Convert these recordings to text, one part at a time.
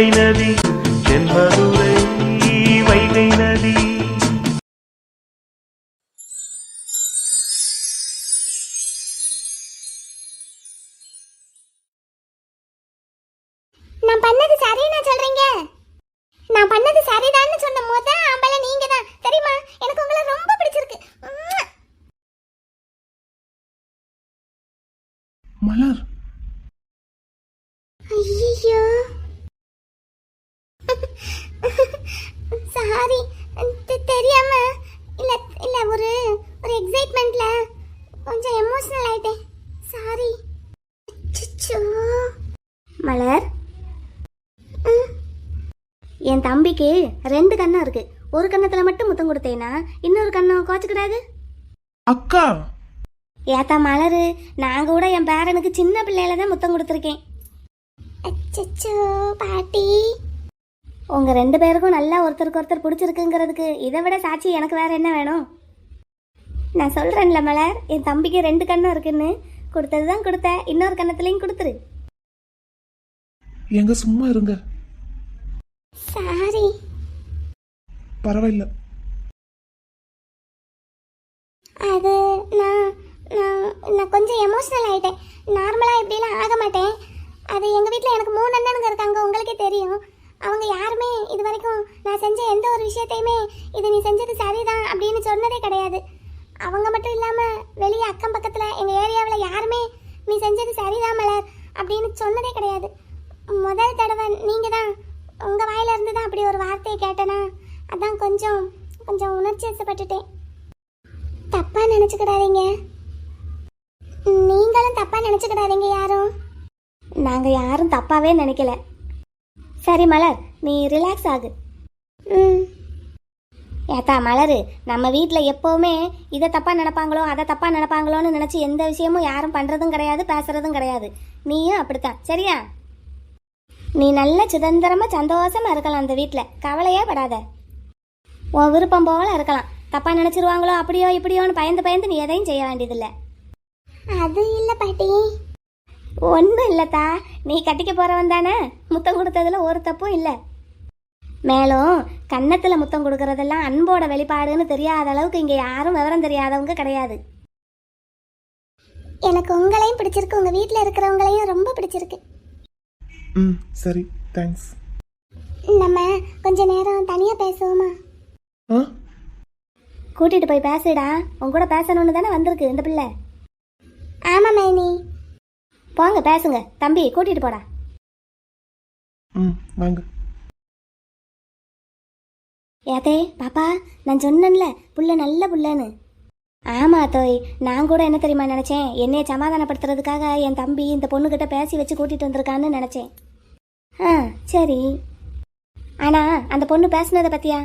Zeynep என் தம்பிக்கு ரெண்டு கண்ணம் இருக்கு. ஒரு கண்ணத்துல மட்டும் முத்தம் கொடுத்தேனா இன்னொரு கண்ணம் கோச்சுக்கிடாது அக்கா. ஏத்தா மலரு நான் கூட என் பேரனுக்கு சின்ன பிள்ளையில தான் முத்தம் கொடுத்துருக்கேன். அச்சச்சோ பாட்டி. உங்க ரெண்டு பேருக்கும் நல்லா ஒருத்தருக்கு ஒருத்தர் பிடிச்சிருக்குங்கிறதுக்கு இதை விட சாட்சி எனக்கு வேற என்ன வேணும்? நான் சொல்றேன்ல மலர் என் தம்பிக்கு ரெண்டு கண்ணம் இருக்குன்னு. கொடுத்தது தான் கொடுத்த இன்னொரு கண்ணத்துலையும் கொடுத்துரு. எங்க சும்மா இருங்க சாரி பரவாயில்ல. அது நான் நான் நான் கொஞ்சம் எமோஷனல் ஆகிட்டேன் நார்மலாக இப்படிலாம் ஆக மாட்டேன். அது எங்கள் வீட்டில் எனக்கு மூணு அண்ணனுங்க இருக்காங்க உங்களுக்கே தெரியும். அவங்க யாருமே இது வரைக்கும் நான் செஞ்ச எந்த ஒரு விஷயத்தையுமே இது நீ செஞ்சது சரிதான் அப்படின்னு சொன்னதே கிடையாது. அவங்க மட்டும் இல்லாமல் வெளியே அக்கம் பக்கத்தில் எங்கள் ஏரியாவில் யாருமே நீ செஞ்சது சரிதான் மலர் அப்படின்னு சொன்னதே கிடையாது. முதல் தடவை நீங்கள் தான் உங்கள் வாயிலிருந்து தான் அப்படி ஒரு வார்த்தையை கேட்டேன்னா அதான் கொஞ்சம் கொஞ்சம் உணர்ச்சி வசப்பட்டுட்டேன் தப்பா நினைச்சுக்கிடாதீங்க. நீங்களும் தப்பா நினைச்சுக்கிடாதீங்க யாரும். நாங்க யாரும் தப்பாவே நினைக்கல. சரி மலர் நீ ரிலாக்ஸ் ஆகு. ம். ஏத்தா மலரு நம்ம வீட்டில் எப்போவுமே இதை தப்பாக நினப்பாங்களோ அதை தப்பாக நினைப்பாங்களோன்னு நினச்சி எந்த விஷயமும் யாரும் பண்ணுறதும் கிடையாது பேசுகிறதும் கிடையாது. நீயும் அப்படித்தான் சரியா? நீ நல்ல சுதந்திரமாக சந்தோஷமாக இருக்கலாம் அந்த வீட்டில் கவலையே படாத. உன் விருப்பம் போல இருக்கலாம். தப்பா நினைச்சிருவாங்களோ அப்படியோ இப்படியோன்னு பயந்து பயந்து நீ எதையும் செய்ய வேண்டியதில்ல. அது இல்ல பாட்டி. ஒன்றும் இல்லத்தா. நீ கட்டிக்க போறவன் தானே. முத்தம் கொடுத்ததுல ஒரு தப்பும் இல்லை. மேலும் கன்னத்துல முத்தம் கொடுக்கறதெல்லாம் அன்போட வெளிப்பாடுன்னு தெரியாத அளவுக்கு இங்க யாரும் விவரம் தெரியாதவங்க கிடையாது. எனக்கு உங்களையும் பிடிச்சிருக்கு. உங்க வீட்டில் இருக்கிறவங்களையும் ரொம்ப பிடிச்சிருக்கு. ம் சரி. தேங்க்ஸ் நம்ம கொஞ்ச நேரம் தனியா பேசுவோமா? ஆ? கூட்டிட்டு போய் பேசுடா. உன் கூட பேசணும்னு தானே வந்திருக்கு இந்த பிள்ளை. ஆமா மைனி. போங்க பேசுங்க. தம்பி கூட்டிட்டு போடா. ம் வாங்க. ஏதே பாப்பா நான் சொன்னேன்ல புள்ள நல்ல புள்ளன்னு. ஆமா தோய் நான் கூட என்ன தெரியுமா நினைச்சேன்? என்னைய சமாதானப்படுத்துறதுக்காக என் தம்பி இந்த பொண்ணுகிட்ட பேசி வச்சு கூட்டிட்டு வந்திருக்கான்னு நினைச்சேன். ஆ சரி. ஆனா அந்த பொண்ணு பேசுனதை பத்தியா?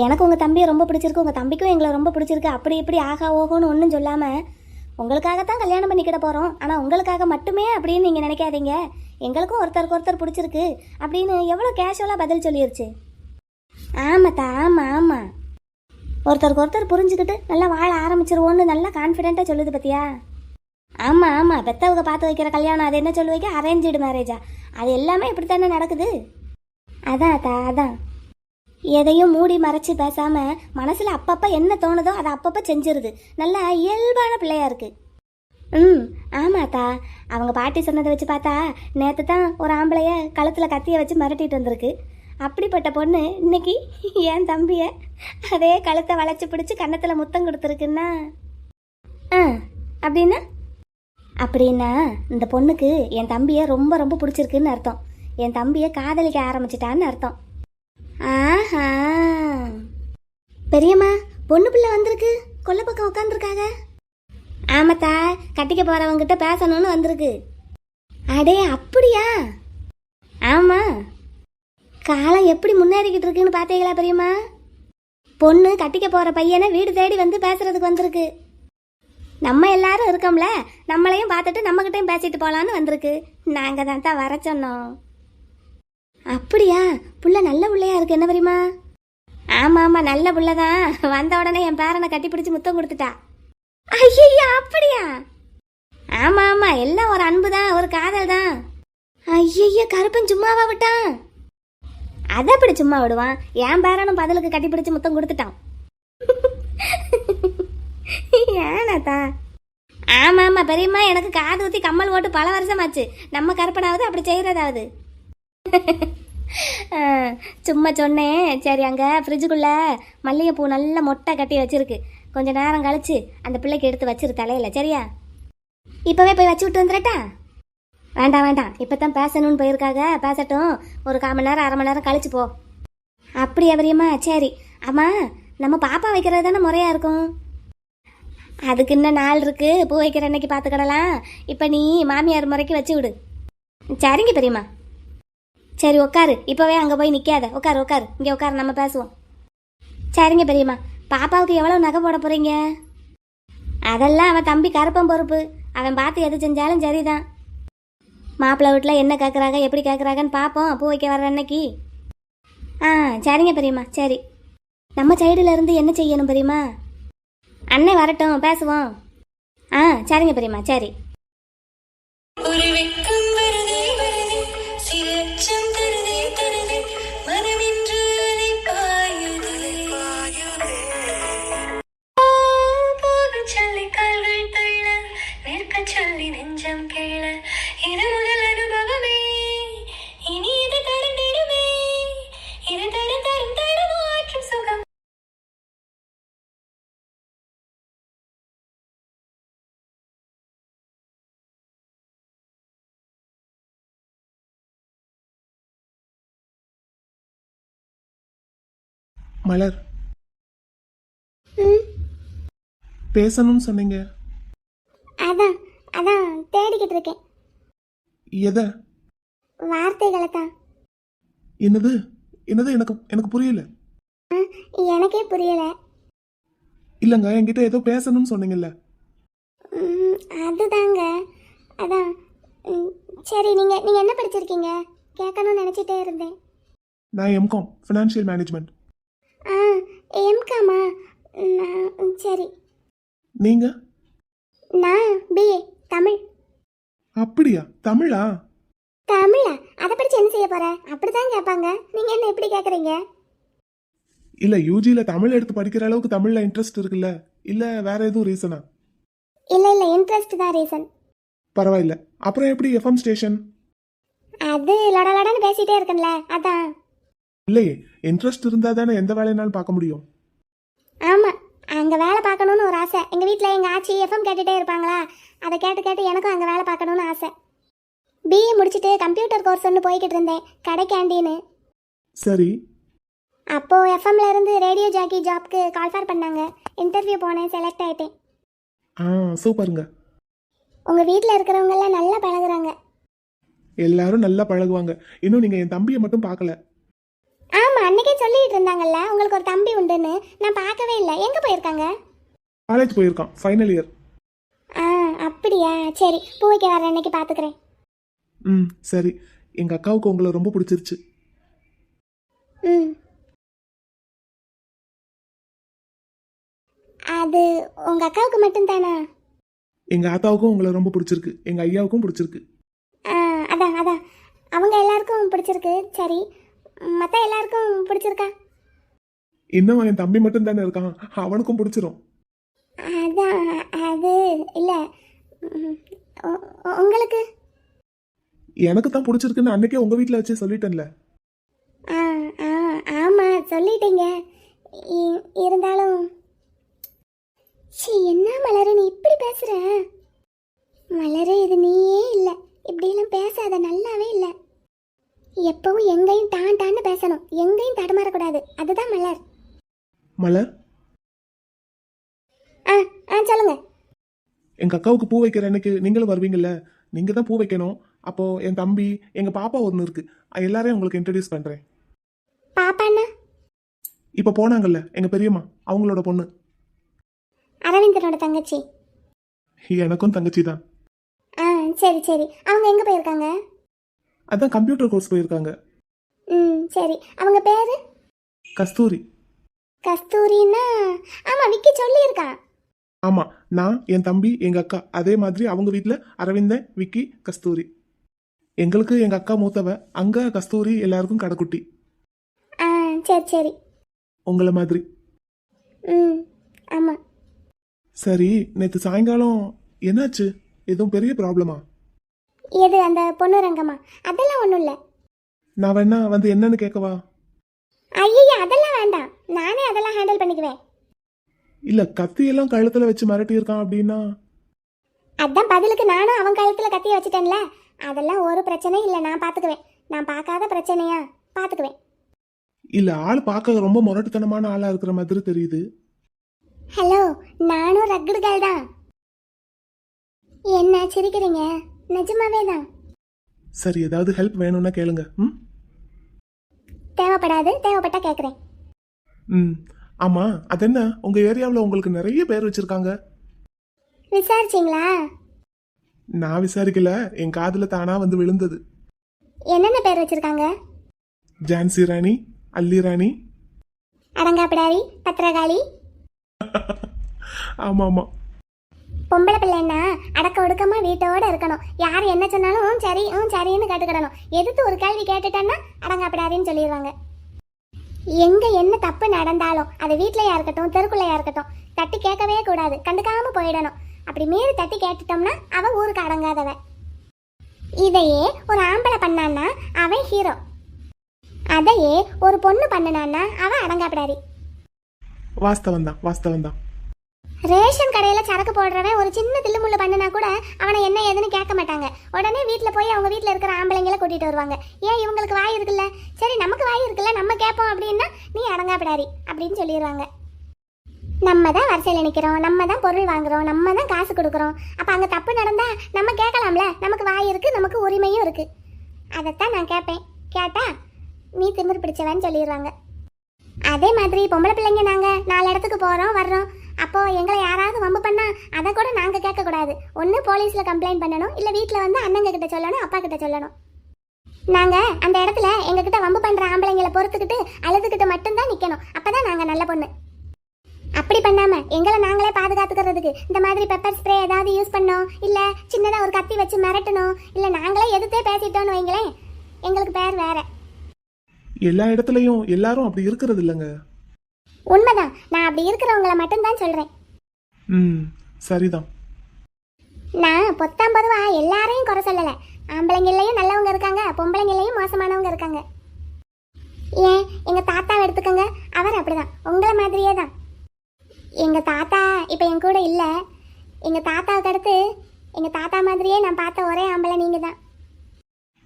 எனக்கு உங்கள் தம்பியை ரொம்ப பிடிச்சிருக்கு உங்கள் தம்பிக்கும் எங்களை ரொம்ப பிடிச்சிருக்கு. அப்படி இப்படி ஆகா ஓகோன்னு ஒன்றும் சொல்லாமல் உங்களுக்காகத்தான் கல்யாணம் பண்ணிக்கிட போகிறோம் ஆனால் உங்களுக்காக மட்டுமே அப்படின்னு நீங்கள் நினைக்காதீங்க. எங்களுக்கும் ஒருத்தருக்கு ஒருத்தர் பிடிச்சிருக்கு அப்படின்னு எவ்வளோ கேஷுவலாக பதில் சொல்லிருச்சு. ஆமாத்தா ஆமாம் ஆமாம் ஒருத்தருக்கு ஒருத்தர் புரிஞ்சுக்கிட்டு நல்லா வாழ ஆரம்பிச்சிருவோன்னு நல்லா கான்ஃபிடென்ட்டாக சொல்லுது பத்தியா? ஆமாம் ஆமாம் பெத்தவங்க பார்த்து வைக்கிற கல்யாணம் அது என்ன சொல்லுவீங்க அரேஞ்சு மேரேஜா அது எல்லாமே இப்படித்தானே நடக்குது? அதான் அத்தா அதான். எதையும் மூடி மறைச்சு பேசாம மனசுல அப்பப்ப என்ன தோணுதோ அதை அப்பப்ப செஞ்சிருது. நல்லா இயல்பான பிள்ளையா இருக்கு. ம் ஆமாத்தா அவங்க பாட்டி சொன்னதை வச்சு பார்த்தா நேற்று தான் ஒரு ஆம்பளைய கழுத்தில் கத்தியை வச்சு மிரட்டிட்டு வந்திருக்கு. அப்படிப்பட்ட பொண்ணு இன்னைக்கு என் தம்பிய அதே கழுத்தை வளைச்சி பிடிச்சி கன்னத்தில் முத்தம் கொடுத்துருக்குன்னா? ஆ அப்படின்னா? அப்படின்னா இந்த பொண்ணுக்கு என் தம்பியை ரொம்ப ரொம்ப பிடிச்சிருக்குன்னு அர்த்தம். என் தம்பியை காதலிக்க ஆரம்பிச்சிட்டான்னு அர்த்தம். ஆஹா. பெரியம்மா பொண்ணு பிள்ளை வந்திருக்கு. கொல்ல பக்கம் உட்காந்துருக்காங்க ஆமாத்தா கட்டிக்க போறவங்கிட்ட பேசணும்னு வந்திருக்கு. அடே அப்படியா? ஆமா. காலம் எப்படி முன்னேறிக்கிட்டு இருக்குன்னு பார்த்தீங்களா பெரியம்மா? பொண்ணு கட்டிக்க போற பையனை வீடு தேடி வந்து பேசுறதுக்கு வந்திருக்கு. நம்ம எல்லாரும் இருக்கோம்ல நம்மளையும் பார்த்துட்டு நம்மகிட்டையும் பேசிட்டு போகலான்னு வந்திருக்கு. நாங்கள் தான் தான் வர சொன்னோம். அப்படியா? புள்ள நல்ல பிள்ளையா இருக்கு என்ன தெரியுமா? ஆமா ஆமா நல்ல புள்ள தான் வந்த உடனே என் பேரனை கட்டி பிடிச்சு முத்தம் கொடுத்துட்டா. ஐயா அப்படியா? ஆமா ஆமா எல்லாம் ஒரு அன்பு தான் ஒரு காதல் தான் ஐயய்ய கருப்பன் சும்மாவா விட்டான்? அதை அப்படி சும்மா விடுவான்? என் பேரனும் பதிலுக்கு கட்டி பிடிச்சு முத்தம் கொடுத்துட்டான். ஏனாத்தா? ஆமா ஆமா பெரியம்மா எனக்கு காது ஊத்தி கம்மல் போட்டு பல வருஷமாச்சு. நம்ம கருப்பனாவது அப்படி செய்யறதாவது. சும்மா சொன்னேன். சரி அங்கே ஃப்ரிட்ஜுக்குள்ளே மல்லிகைப்பூ நல்ல மொட்டை கட்டி வச்சுருக்கு. கொஞ்ச நேரம் கழிச்சு அந்த பிள்ளைக்கு எடுத்து வச்சிரு தலையில் சரியா? இப்போவே போய் வச்சு விட்டு வந்துடட்டா? வேண்டாம் வேண்டாம். இப்போ தான் பேசணும்னு போயிருக்காங்க பேசட்டும். ஒரு கால் மணி நேரம் அரை மணி நேரம் கழிச்சு போ. அப்படியா பெரியம்மா சரி. அம்மா நம்ம பாப்பா வைக்கிறது தானே முறையாக இருக்கும்? அதுக்கு இன்னும் நாள் இருக்கு. பூ வைக்கிற அன்னைக்கு பார்த்துக்கிடலாம் இப்போ நீ மாமியார் முறைக்கு வச்சு விடு. சரிங்க பெரியம்மா. சரி உட்காரு இப்போவே அங்கே போய் நிற்காத உட்காரு உட்காரு இங்கே உட்காரு நம்ம பேசுவோம். சரிங்க பெரியம்மா. பாப்பாவுக்கு எவ்வளோ நகை போட போகிறீங்க அதெல்லாம் அவன் தம்பி கருப்பன் பொறுப்பு. அவன் பார்த்து எது செஞ்சாலும் சரிதான். மாப்பிள்ளை வீட்டில் என்ன கேட்குறாங்க எப்படி கேட்குறாங்கன்னு பார்ப்போம் பூ வைக்க வர்ற அன்னைக்கு. ஆ சரிங்க பெரியம்மா. சரி. நம்ம சைடில் இருந்து என்ன செய்யணும் பெரியம்மா? அண்ணன் வரட்டும் பேசுவோம். ஆ சரிங்க பெரியம்மா. சரி. மலர். பேசணும்னு சொன்னீங்க. அதான் அதான் தேடிக்கிட்டு இருக்கேன். எதை? வார்த்தைகளை தான் என்னது? என்னது? எனக்கு எனக்கு புரியல. எனக்கே புரியலை. இல்லைங்க என்கிட்ட ஏதோ பேசணும்னு சொன்னீங்கல்ல. அதுதாங்க. அதான் சரி நீங்க நீங்க என்ன படிச்சிருக்கீங்க? கேட்கணும்னு நினைச்சிட்டே இருந்தேன். நான் எம்காம் ஃபினான்ஷியல் மேனேஜ்மெண்ட் ஆ எம்காமா நான் சரி. நீங்க? நான் பிஏ தமிழ். அப்படியா? தமிழா? தமிழா? அதை படிச்சு என்ன செய்ய போற? அப்படிதான் கேட்பாங்க நீங்க என்ன எப்படி கேக்குறீங்க? இல்ல யூஜில தமிழ் எடுத்து படிக்கிற அளவுக்கு தமிழ்ல இன்ட்ரெஸ்ட் இருக்குல்ல? இல்ல வேற எதுவும் ரீசனா இல்ல இல்ல இன்ட்ரெஸ்ட் தான் ரீசன் பரவாயில்ல. அப்புறம் எப்படி எஃப்எம் ஸ்டேஷன் அது லட லடன்னு பேசிட்டே இருக்கேன்ல அதான். இல்லையே இன்ட்ரெஸ்ட் இருந்தா தானே எந்த வேலைனாலும் பார்க்க முடியும். ஆமா அங்க வேலை பார்க்கணும்னு ஒரு ஆசை. எங்க வீட்ல எங்க ஆச்சி எஃப்எம் கேட்டுட்டே இருப்பாங்களா? அதை கேட்டு கேட்டு எனக்கும் அங்க வேலை பார்க்கணும்னு ஆசை. பிஏ முடிச்சுட்டு கம்ப்யூட்டர் கோர்ஸ் ஒன்று போய்கிட்டு இருந்தேன். கடை கேண்டீனு சரி. அப்போ எஃப்எம்ல இருந்து ரேடியோ ஜாக்கி ஜாப்க்கு கால்ஃபர் பண்ணாங்க. இன்டர்வியூ போனேன் செலக்ட் ஆயிட்டேன். ஆ சூப்பருங்க. உங்க வீட்டில் இருக்கிறவங்க எல்லாம் நல்லா பழகுறாங்க. எல்லாரும் நல்லா பழகுவாங்க. இன்னும் நீங்க என் தம்பியை மட்டும் பார்க்கல. அன்னைக்கே சொல்லிட்டு இருந்தாங்கல்ல உங்களுக்கு ஒரு தம்பி உண்டுன்னு. நான் பார்க்கவே இல்லை. எங்க போயிருக்காங்க? காலேஜ் போயிருக்கான் ஃபைனல் இயர் ஆ அப்படியா? சரி பூ வைக்க வர அன்னைக்கு பார்த்துக்கிறேன். ம் சரி. எங்க அக்காவுக்கு உங்களை ரொம்ப பிடிச்சிருச்சு. ம். அது உங்க அக்காவுக்கு மட்டும்தானா? எங்க ஆத்தாவுக்கும் உங்களை ரொம்ப பிடிச்சிருக்கு. எங்க ஐயாவுக்கும் பிடிச்சிருக்கு. ஆ அதான் அதான். அவங்க எல்லாருக்கும் பிடிச்சிருக்கு. சரி மற்ற எல்லாருக்கும் பிடிச்சிருக்கா? இன்னும் என் தம்பி மட்டும் தானே இருக்கான். அவனுக்கும் பிடிச்சிரும். அதான் அது இல்லை. உங்களுக்கு? எனக்கு தான் பிடிச்சிருக்குன்னு அன்னைக்கே உங்க வீட்டில் வச்சே சொல்லிட்டேன்ல. ஆ ஆ ஆமாம் சொல்லிட்டீங்க. இருந்தாலும் ச்சீ என்ன மலரு நீ இப்படி பேசுற? மலரு இது நீயே இல்லை. இப்படியெல்லாம் பேசாத நல்லாவே இல்லை. எப்பவும் எங்கேயும் டான் டான்னு பேசணும். எங்கேயும் தடுமாறக்கூடாது. அதுதான் மலர். மலர்? ஆ ஆ சொல்லுங்க. எங்க அக்காவுக்கு பூ வைக்கிற அன்னைக்கு நீங்களும் வருவீங்கல்ல? நீங்க தான் பூ வைக்கணும். அப்போ என் தம்பி எங்க பாப்பா ஒன்று இருக்கு. அது எல்லாரையும் உங்களுக்கு இன்ட்ரடியூஸ் பண்றேன். பாப்பாண்ணா இப்போ போனாங்கல்ல எங்க பெரியம்மா அவங்களோட பொண்ணு. அரவிந்தனோட தங்கச்சி. எனக்கும் தங்கச்சி தான் ஆ சரி சரி. அவங்க எங்கே போயிருக்காங்க? அதான் கம்ப்யூட்டர் கோர்ஸ் போயிருக்காங்க. ம் சரி. அவங்க பேர்? கஸ்தூரி. கஸ்தூரின்னா? ஆமாம் விக்கி சொல்லியிருக்கான் ஆமா நான் என் தம்பி எங்க அக்கா அதே மாதிரி அவங்க வீட்டில் அரவிந்தன் விக்கி கஸ்தூரி. எங்களுக்கு எங்க அக்கா மூத்தவ அங்க கஸ்தூரி எல்லாருக்கும் கடைக்குட்டி. ஆ சரி சரி. உங்களை மாதிரி. ம் ஆமாம் சரி நேற்று சாயங்காலம் என்னாச்சு? எதுவும் பெரிய ப்ராப்ளமா எது அந்த பொண்ணு ரங்கம்மா? அதெல்லாம் ஒன்றும் இல்லை. நான் வேணா வந்து என்னன்னு கேட்கவா ஐயா அதெல்லாம் வேண்டாம். நானே அதெல்லாம் ஹேண்டில் பண்ணிக்குவேன். இல்ல கத்தியெல்லாம் கழுத்துல வச்சு மிரட்டி இருக்கான் அப்படின்னா? அதான் பதிலுக்கு நானும் அவன் கழுத்துல கத்திய வச்சுட்டேன்ல. அதெல்லாம் ஒரு பிரச்சனையும் இல்லை நான் பார்த்துக்குவேன் நான் பார்க்காத பிரச்சனையா? பார்த்துக்குவேன் இல்ல ஆள் பார்க்க ரொம்ப முரட்டுத்தனமான ஆளா இருக்கிற மாதிரி தெரியுது. ஹலோ நானும் ரக்குடு கேர்ள் தான். என்ன சிரிக்கிறீங்க? நிஜமாவே தான் சரி ஏதாவது ஹெல்ப் வேணும்னா கேளுங்க. ம்? தேவைப்படாது தேவைப்பட்டா கேட்குறேன் ம். ஆமா அது என்ன உங்க ஏரியாவில் உங்களுக்கு நிறைய பேர் வச்சிருக்காங்க. விசாரிச்சிங்களா? நான் விசாரிக்கல. என் காதுல தானா வந்து விழுந்தது. என்னென்ன பேர் வச்சிருக்காங்க? ஜான்சி ராணி அல்லி ராணி. அடங்காப்பிடாரி பத்திரகாளி. ஆமா ஆமா பொம்பளை பிள்ளைன்னா அடக்க ஒடுக்கமா வீட்டோட இருக்கணும். யார் என்ன சொன்னாலும் சரி ம் சரின்னு கட்டுக்கிடணும். எதிர்த்து ஒரு கேள்வி கேட்டுட்டேன்னா அடங்காப்பிடாரின்னு சொல்லிடுவாங்க. எங்க என்ன தப்பு நடந்தாலும் அது வீட்லயா இருக்கட்டும் தெருக்குள்ளையா இருக்கட்டும் தட்டி கேட்கவே கூடாது. கண்டுக்காம போயிடணும். அப்படி மீறி தட்டி கேட்டுட்டோம்னா அவன் ஊருக்கு அடங்காதவ. இதையே ஒரு ஆம்பளை பண்ணான்னா அவன் ஹீரோ அதையே ஒரு பொண்ணு பண்ணனான்னா அவன் அடங்காப்பிடாரி. வாஸ்தவம் தான் வாஸ்தவம் தான் ரேஷன் கடையில் சரக்கு போடுறவன் ஒரு சின்ன தில்லுமுள்ளு பண்ணுனா கூட அவனை என்ன ஏதுன்னு கேட்க மாட்டாங்க. உடனே வீட்டில் போய் அவங்க வீட்டில் இருக்கிற ஆம்பளைங்களை கூட்டிட்டு வருவாங்க. ஏன் இவங்களுக்கு வாய் இருக்குல்ல? சரி நமக்கு வாய் இருக்குல்ல நம்ம கேட்போம் அப்படின்னா நீ அடங்காப்பிடாரி அப்படின்னு சொல்லிடுவாங்க நம்ம தான் வரிசையில் நிற்கிறோம் நம்ம தான் பொருள் வாங்குறோம் நம்ம தான் காசு கொடுக்குறோம். அப்போ அங்கே தப்பு நடந்தால் நம்ம கேட்கலாம்ல? நமக்கு வாய் இருக்கு நமக்கு உரிமையும் இருக்குது அதைத்தான் நான் கேட்பேன். கேட்டா நீ திமிர் பிடிச்சவன்னு சொல்லிடுவாங்க அதே மாதிரி பொம்பளை பிள்ளைங்க நாங்கள் நாலு இடத்துக்கு போகிறோம் வர்றோம். அப்போ எங்களை யாராவது வம்பு பண்ணா அதை கூட நாங்கள் கேட்கக்கூடாது. ஒன்று போலீஸில் கம்ப்ளைண்ட் பண்ணணும் இல்லை வீட்டில் வந்து அண்ணங்க கிட்ட சொல்லணும் அப்பா கிட்ட சொல்லணும். நாங்கள் அந்த இடத்துல எங்ககிட்ட வம்பு பண்ணுற ஆம்பளைங்களை பொறுத்துக்கிட்டு அழுதுகிட்டு மட்டும்தான் நிற்கணும் அப்பதான் நாங்கள் நல்ல பொண்ணு. அப்படி பண்ணாம எங்களை நாங்களே பாதுகாத்துக்கிறதுக்கு இந்த மாதிரி பெப்பர் ஸ்ப்ரே ஏதாவது யூஸ் பண்ணோம் இல்ல சின்னதா ஒரு கத்தி வச்சு மிரட்டணும் இல்ல நாங்களே எதிர்த்தே பேசிட்டோம்னு வைங்களேன் எங்களுக்கு பேர் வேற. எல்லா இடத்துலயும் எல்லாரும் அப்படி இருக்கிறது இல்லைங்க. உண்மைதான். நான் அப்படி இருக்கிறவங்கள மட்டும்தான் சொல்றேன். ம் சரிதான். நான் பொத்தாம் பொதுவா எல்லாரையும் குறை சொல்லல. ஆம்பளைங்களையும் நல்லவங்க இருக்காங்க பொம்பளைங்களையும் மோசமானவங்க இருக்காங்க. ஏன்? எங்க தாத்தாவை எடுத்துக்கோங்க. அவர் அப்படிதான். உங்களை மாதிரியே தான் எங்க தாத்தா இப்போ என் கூட இல்ல. எங்க தாத்தாவுக்கு அடுத்து எங்க தாத்தா மாதிரியே நான் பார்த்த ஒரே ஆம்பளை நீங்க தான்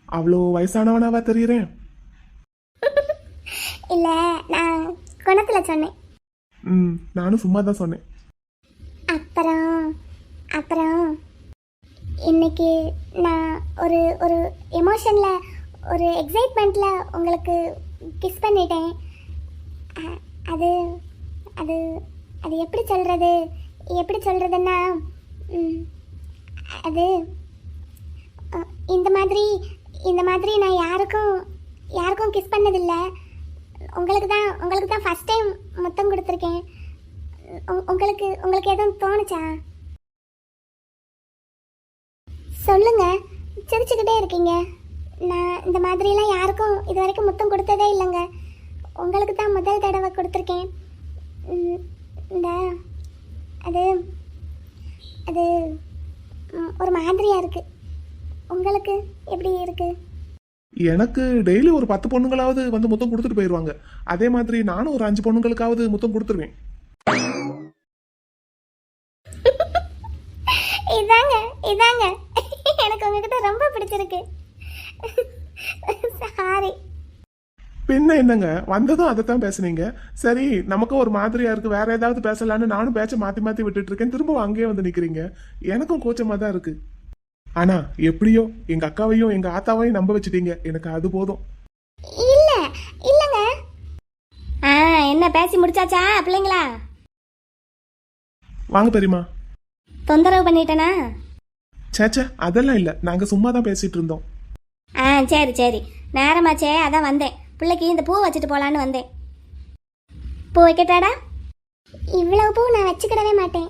அவ்வளோ வயசானவனாவா தெரியுறேன்? இல்ல நான் குணத்துல சொன்னேன். ம் நானும் சும்மா தான் சொன்னேன். அப்புறம் அப்புறம் இன்னைக்கு நான் ஒரு ஒரு எமோஷனில் ஒரு எக்ஸைட்மெண்ட்டில் உங்களுக்கு கிஸ் பண்ணிட்டேன். அ- அது அது அது எப்படி சொல்கிறது எப்படி சொல்கிறதுன்னா அது அ, இந்த மாதிரி இந்த மாதிரி நான் யாருக்கும் யாருக்கும் கிஸ் பண்ணதில்லை. உங்களுக்கு தான் உங்களுக்கு தான் ஃபஸ்ட் டைம் முத்தம் கொடுத்துருக்கேன். உங்களுக்கு உங்களுக்கு எதுவும் தோணுச்சா? சொல்லுங்க. சிரிச்சுக்கிட்டே இருக்கீங்க. நான் இந்த மாதிரிலாம் யாருக்கும் இது வரைக்கும் முத்தம் கொடுத்ததே இல்லைங்க. உங்களுக்கு தான் முதல் தடவை கொடுத்துருக்கேன். இந்த அது அது ஒரு மாதிரியாக இருக்குது உங்களுக்கு எப்படி இருக்குது எனக்கு டெய்லி ஒரு பத்து பொண்ணுங்களாவது வந்து முத்தம் கொடுத்துட்டு போயிடுவாங்க அதே மாதிரி நானும் ஒரு அஞ்சு பொண்ணுங்களுக்காவது முத்தம் கொடுத்துருவேன். இதாங்க இதாங்க. எனக்கு உங்ககிட்ட ரொம்ப பிடிச்சிருக்கு. சாரி பின்ன என்னங்க? வந்ததும் அதைத்தான் பேசுனீங்க. சரி நமக்கும் ஒரு மாதிரியா இருக்கு. வேற ஏதாவது பேசலான்னு நானும் பேச்ச மாத்தி மாத்தி விட்டுட்டு இருக்கேன். திரும்ப அங்கேயே வந்து நிக்கிறீங்க. எனக்கும் கூச்சமா தான் இருக்கு. ஆனா எப்படியோ எங்க அக்காவையும் எங்க ஆத்தாவையும் நம்ப வச்சுட்டீங்க. எனக்கு அது போதும். இல்ல இல்லங்க. ஆ என்ன பேசி முடிச்சாச்சா பிள்ளைங்களா? வாங்க பெரியமா தொந்தரவு பண்ணிட்டேனா? சேச்சே அதெல்லாம் இல்ல. நாங்க சும்மா தான் பேசிட்டு இருந்தோம். ஆ சரி சரி. நேரமாச்சே அதான் வந்தேன். பிள்ளைக்கு இந்த பூ வச்சுட்டு போலான்னு வந்தேன். பூ வைக்கட்டாடா இவ்வளவு பூ நான் வச்சுக்கிடவே மாட்டேன்.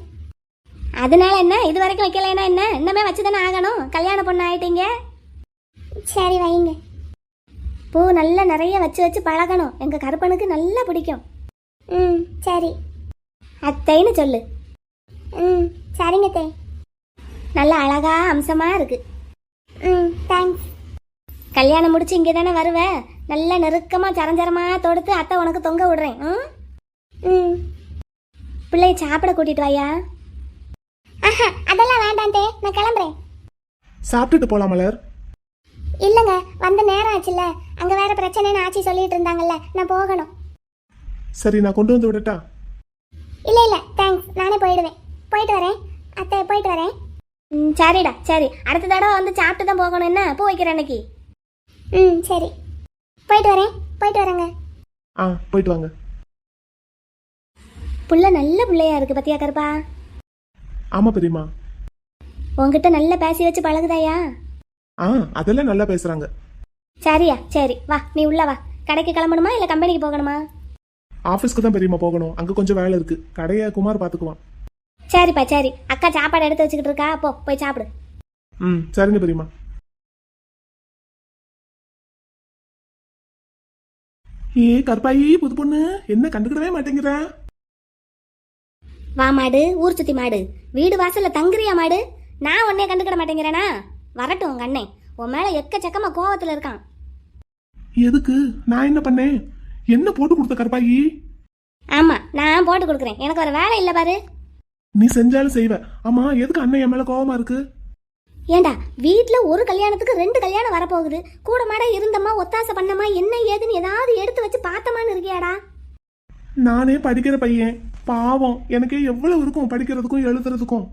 அதனால என்ன? இது வரைக்கும் வைக்கலைன்னா என்ன? இன்னமே வச்சு தானே ஆகணும். கல்யாண பொண்ணு ஆயிட்டீங்க? சரி வைங்க. பூ நல்லா நிறைய வச்சு வச்சு பழகணும். எங்கள் கருப்பனுக்கு நல்லா பிடிக்கும். ம் சரி. அத்தைன்னு சொல்லு. ம் சரிங்க தே நல்ல அழகா அம்சமா இருக்கு. ம் தேங்க்ஸ் கல்யாணம் முடிச்சு இங்கே தானே வருவ? நல்ல நெருக்கமாக சரஞ்சரமா தொடுத்து அத்தை உனக்கு தொங்க விடுறேன். ம்? ம். பிள்ளைய சாப்பிட கூட்டிட்டு வாயா? அதெல்லாம் வேண்டாம் தே நான் கிளம்புறேன். சாப்பிட்டுட்டு போலாம் மலர். இல்லைங்க வந்த நேரம் ஆச்சுல்ல. அங்கே வேற பிரச்சனைன்னு ஆச்சி சொல்லிட்டு இருந்தாங்கல்ல நான் போகணும். சரி நான் கொண்டு வந்து விடட்டா? இல்லை இல்லை தேங்க்ஸ் நானே போயிடுவேன். போயிட்டு வரேன். அத்தை போயிட்டு வரேன். ம் சரிடா சரி. அடுத்த தடவை வந்து சாப்பிட்டு தான் போகணும் என்ன? பூ வைக்கிறேன் அன்னைக்கு. ம் சரி. போயிட்டு வரேன் போயிட்டு வரேங்க. ஆ போயிட்டு வாங்க. புள்ள நல்ல பிள்ளையா இருக்கு பத்தியா கருப்பா? ஆமா பெரியம்மா. உன்கிட்ட நல்லா பேசி வச்சு பழகுதாயா? ஆ அதெல்லாம் நல்லா பேசுறாங்க. சரியா சரி வா நீ உள்ள வா. கடைக்கு கிளம்பணுமா இல்லை கம்பெனிக்கு போகணுமா? ஆஃபீஸ்க்கு தான் பெரியம்மா போகணும். அங்க கொஞ்சம் வேலை இருக்கு. கடையை குமார் பாத்துக்குவான். சரிப்பா சரி. அக்கா சாப்பாடு எடுத்து வச்சுக்கிட்டு இருக்கா? போ போய் சாப்பிடு. ம் சரிங்க பெரியம்மா. ஏ கற்பாயி புது பொண்ணு என்ன கண்டுக்கிடவே மாட்டேங்கிற? வா மாடு ஊர் சுத்தி மாடு. வீடு வாசல்ல தங்குறியா மாடு? நான் உன்னைய கண்டுக்கிட மாட்டேங்கிறேனா? வரட்டும் உங்க அண்ணன் உன் மேல எக்கச்சக்கமா கோவத்துல இருக்கான். எதுக்கு? நான் என்ன பண்ணேன்? என்ன போட்டு கொடுத்த கற்பாயி ஆமா நான் போட்டு கொடுக்குறேன். எனக்கு ஒரு வேலை இல்ல பாரு. நீ செஞ்சாலும் செய்வ. ஆமா எதுக்கு அண்ணன் என் மேல கோவமா இருக்கு? ஏண்டா வீட்ல ஒரு கல்யாணத்துக்கு ரெண்டு கல்யாணம் வரப்போகுது. கூட மாட இருந்தம்மா ஒத்தாசை பண்ணமா என்ன ஏதுன்னு ஏதாவது எடுத்து வச்சு பார்த்தமான்னு இருக்கியாடா? நானே படிக்கிற பையன். பாவம். எனக்கே எவ்வளவு இருக்கும் படிக்கிறதுக்கும் எழுதுறதுக்கும்.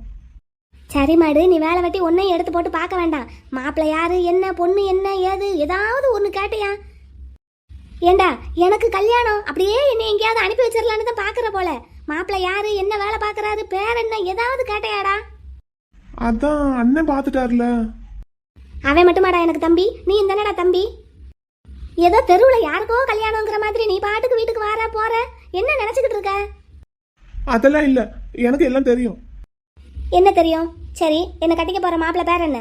சரி மாடு நீ வேலை வெட்டி ஒன்னையும் எடுத்து போட்டு பார்க்க வேண்டாம். மாப்பிள்ளை யாரு என்ன பொண்ணு என்ன ஏது ஏதாவது ஒன்று கேட்டியா? ஏண்டா எனக்கு கல்யாணம். அப்படியே என்னை எங்கேயாவது அனுப்பி வச்சிடலான்னு தான் பார்க்குற போல. மாப்பிள்ளை யாரு என்ன வேலை பார்க்குறாரு பேர் என்ன ஏதாவது கேட்டையாடா? அதான் அண்ணன் பாத்துட்டாருல அவன் மட்டுமாடா எனக்கு தம்பி நீ தானடா தம்பி. ஏதோ தெருவில் யாருக்கோ கல்யாணங்கிற மாதிரி நீ பாட்டுக்கு வீட்டுக்கு வர போற? என்ன நினச்சிக்கிட்டு இருக்க? அதெல்லாம் இல்ல. எனக்கு எல்லாம் தெரியும். என்ன தெரியும்? சரி என்ன கட்டிக்க போற மாப்பிள்ளை பேர் என்ன?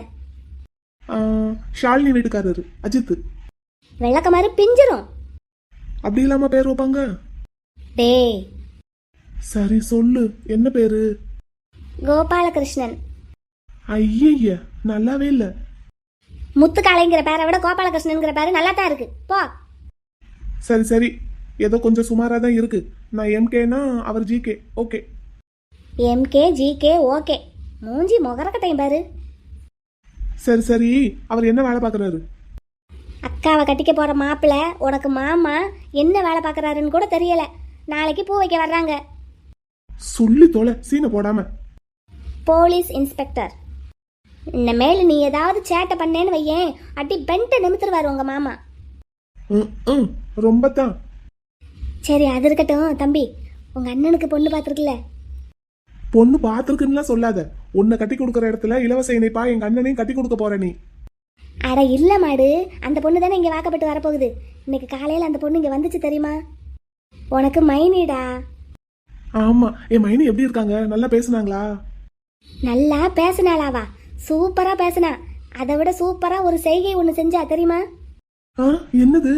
ஷாலினி வீட்டுக்காரரு அஜித் விளக்க மாதிரி பிஞ்சிரும். அப்படி இல்லாம பேர் வைப்பாங்க? டேய். சரி சொல்லு. என்ன பேரு? கோபாலகிருஷ்ணன். ஐயய்ய நல்லாவே இல்ல. முத்துக்காளைங்கிற பேரை விட கோபாலகிருஷ்ணன்ங்கிற பேரு நல்லா தான் இருக்கு. போ. சரி சரி. ஏதோ கொஞ்சம் சுமாரா தான் இருக்கு. நான் எம்கேனா அவர் GK okay MK GK okay மூஞ்சி முகரக்கட்டையும் பாரு. சரி சரி. அவர் என்ன வேலை பார்க்கறாரு? அக்காவை கட்டிக்க போற மாப்பிள்ளை உனக்கு மாமா என்ன வேலை பார்க்கறாருன்னு கூட தெரியல. நாளைக்கு பூ வைக்க வர்றாங்க. சொல்லி தொலை சீனை போடாம. Police inspector. இனிமேல் நீ ஏதாவது சேட்டை பண்ணேன்னு வையேன். அடி பென்ட்டை நிமித்துருவாரு உங்க மாமா. ம், ம், ரொம்ப தான். சரி அது இருக்கட்டும். தம்பி உங்க அண்ணனுக்கு பொண்ணு பார்த்துருக்குல்ல? பொண்ணு பார்த்துருக்குன்னுலாம் சொல்லாத. உன்னை கட்டி கொடுக்குற இடத்துல இலவச இணைப்பா எங்க அண்ணனையும் கட்டி கொடுக்க போற நீ. அட இல்ல மாடு. அந்த பொண்ணு தானே இங்க வாக்கப்பட்டு வரப்போகுது. இன்னைக்கு காலையில அந்த பொண்ணு இங்க வந்துச்சு தெரியுமா? உனக்கு மைனிடா? ஆமா. என் மைனி எப்படி இருக்காங்க? நல்லா பேசுனாங்களா? நல்லா பேசினாளாவா? சூப்பரா பேசினா. அதை விட சூப்பரா ஒரு செய்கை ஒன்று செஞ்சா தெரியுமா? என்னது?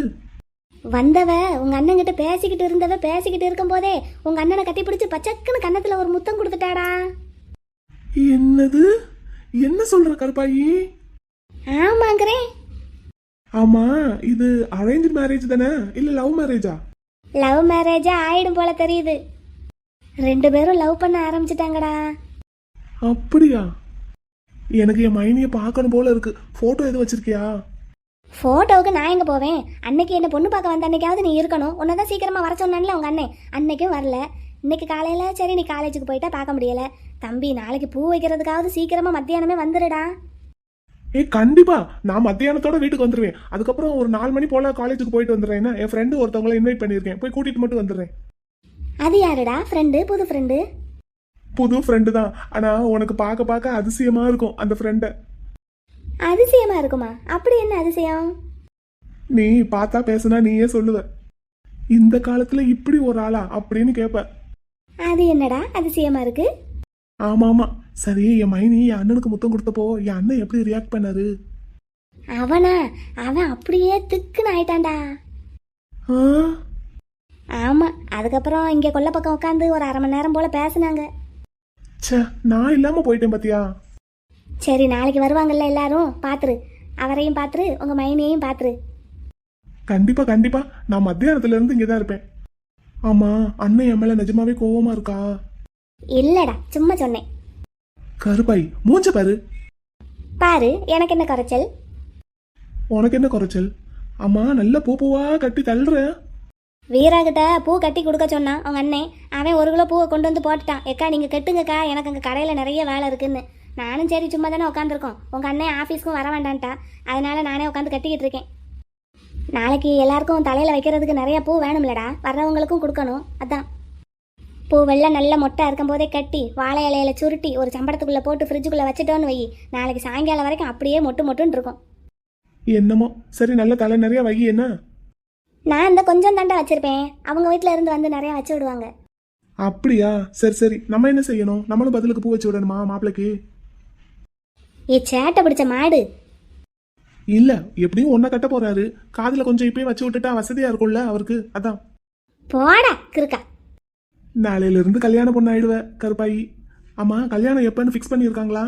வந்தவ உங்க அண்ணன் கிட்ட பேசிக்கிட்டு இருந்தவ பேசிக்கிட்டு இருக்கும் போதே உங்க அண்ணனை கட்டி பிடிச்சு பச்சக்குன்னு கன்னத்துல ஒரு முத்தம் கொடுத்துட்டாடா. என்னது? என்ன சொல்ற கருப்பாயி? ஆமாங்கிறேன் ஆமா இது அரேஞ்ச் மேரேஜ் தானே? இல்ல லவ் மேரேஜா லவ் மேரேஜா ஆயிடும் போல தெரியுது. ரெண்டு பேரும் லவ் பண்ண ஆரம்பிச்சிட்டாங்கடா. அப்படியா? எனக்கு என் மைனிய பார்க்கணும் போல இருக்கு. போட்டோ எதுவும் வச்சிருக்கியா? ஃபோட்டோவுக்கு நான் எங்கே போவேன்? அன்னைக்கு என்ன பொண்ணு பார்க்க வந்த அன்னைக்காவது நீ இருக்கணும். உன்னை தான் சீக்கிரமாக வர சொன்னான்ல உங்கள் அண்ணன். அன்னைக்கும் வரல. இன்னைக்கு காலையில் சரி நீ காலேஜுக்கு போயிட்டா பார்க்க முடியல. தம்பி நாளைக்கு பூ வைக்கிறதுக்காவது சீக்கிரமாக மத்தியானமே வந்துடுடா ஏய் கண்டிப்பா. நான் மத்தியானத்தோட வீட்டுக்கு வந்துருவேன். அதுக்கப்புறம் ஒரு நாலு மணி போல காலேஜுக்கு போயிட்டு வந்துடுறேன்? என் ஃப்ரெண்டு ஒருத்தவங்கள இன்வைட் பண்ணியிருக்கேன். போய் கூட்டிட்டு மட்டும் வந்துடுறேன். அது யாருடா? ஃப்ரெண்டு புது ஃப்ரெண்டு புது ஃப்ரெண்டு தான். ஆனா உனக்கு பார்க்க பார்க்க அதிசயமா இருக்கும் அந்த ஃப்ரெண்டை அதிசயமாக இருக்குமா? அப்படி என்ன அதிசயம்? நீ பார்த்தா பேசுனா நீயே சொல்லுவ. இந்த காலத்துல இப்படி ஒரு ஆளா அப்படின்னு கேப்ப. அது என்னடா? அதிசயமாக இருக்கு. ஆமா ஆமா சரி என் மைனி என் அண்ணனுக்கு முத்தம் கொடுத்தப்போ என் அண்ணன் எப்படி ரியாக்ட் பண்ணாரு? அவனா? அவன் அப்படியே திக்குன்னு ஆயிட்டான்டா. ஆ? ஆமா. அதுக்கப்புறம் இங்க கொல்லை பக்கம் உட்காந்து ஒரு அரை மணி நேரம் போல பேசுனாங்க. ச்சே நான் இல்லாம போயிட்டேன் பாத்தியா? சரி நாளைக்கு வருவாங்கல்ல எல்லாரும்? பாத்துரு. அவரையும் பாத்துரு உங்க மைனியையும் பாத்துரு. கண்டிப்பா கண்டிப்பா. நான் மத்தியானத்துல இருந்து இங்கதான் இருப்பேன். ஆமா அண்ணன் என் மேல நிஜமாவே கோவமா இருக்கா? இல்லடா சும்மா சொன்னேன். கருப்பாய் மூஞ்ச பாரு. பாரு எனக்கு என்ன குறைச்சல்? உனக்கு என்ன குறைச்சல்? ஆமா நல்ல பூ பூவா கட்டி தள்ளுற. வீரா கிட்ட பூ கட்டி கொடுக்க சொன்னான் அவங்க அண்ணன் அவன் ஒரு கிலோ பூவை கொண்டு வந்து போட்டுட்டான். எக்கா நீங்க கட்டுங்கக்கா எனக்கு அங்கே கடையில் நிறைய வேலை இருக்குன்னு. நானும் சரி சும்மா தானே உட்காந்துருக்கோம் உங்க அண்ணன் ஆஃபீஸ்க்கும் வர வேண்டான்ட்டா. அதனால நானே உட்காந்து கட்டிக்கிட்டு இருக்கேன். நாளைக்கு எல்லாருக்கும் தலையில வைக்கிறதுக்கு நிறைய பூ வேணும்லடா. வர்றவங்களுக்கும் கொடுக்கணும். அதான். பூ வெள்ளம் நல்ல மொட்டை இருக்கும் போதே கட்டி வாழை இலையில சுருட்டி ஒரு சம்பளத்துக்குள்ள போட்டு ஃப்ரிட்ஜுக்குள்ள வச்சுட்டோன்னு வை. நாளைக்கு சாயங்காலம் வரைக்கும் அப்படியே மொட்டு மொட்டுன்னு இருக்கும். என்னமோ? சரி நல்ல தலை நிறைய வை என்ன? நான் இந்த கொஞ்சம் தாண்டா வச்சிருப்பேன். அவங்க வீட்டில் இருந்து வந்து நிறைய வச்சு விடுவாங்க. அப்படியா? சரி சரி. நம்ம என்ன செய்யணும்? நம்மளும் பதிலுக்கு பூ வச்சு விடணுமா மாப்பிளைக்கு ஏ சேட்டை பிடிச்ச மாடு. இல்ல எப்படியும் ஒன்ன கட்ட போறாரு. காதுல கொஞ்சம் இப்பயே வச்சு விட்டுட்டா வசதியா இருக்கும்ல அவருக்கு? அதான். போடா கிறுக்கா. நாளையில இருந்து கல்யாண பொண்ணு ஆயிடுவ கருப்பாயி. ஆமா கல்யாணம் எப்பன்னு ஃபிக்ஸ் பண்ணியிருக்காங்களா?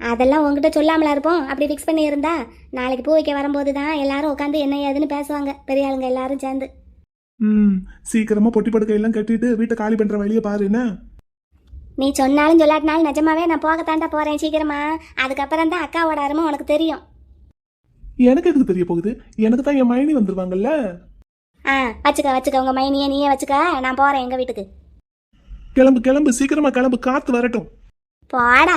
அதெல்லாம் உங்ககிட்ட சொல்லாமலா இருப்போம். அப்படி ஃபிக்ஸ் பண்ணி இருந்தா நாளைக்கு பூ வைக்க வரும்போது தான் எல்லாரும் உட்காந்து என்ன ஏதுன்னு பேசுவாங்க. பெரிய ஆளுங்க எல்லாரும் சேர்ந்து. ம் சீக்கிரமா பொட்டி படுக்கையெல்லாம் கட்டிட்டு வீட்டை காலி பண்ற வழியை பாரு என்ன? நீ சொன்னாலும் சொல்லாட்டினாலும் நிஜமாவே நான் போகத்தாண்டா போறேன் சீக்கிரமா. அதுக்கப்புறம் தான் அக்காவோட அருமை உனக்கு தெரியும். எனக்கு எதுக்கு தெரிய போகுது? எனக்கு தான் என் மைனி வந்துருவாங்கல்ல? ஆ வச்சுக்க வச்சுக்க. உங்க மைனியை நீயே வச்சுக்க. நான் போறேன் எங்க வீட்டுக்கு. கிளம்பு கிளம்பு. சீக்கிரமா கிளம்பு. காத்து வரட்டும். போடா.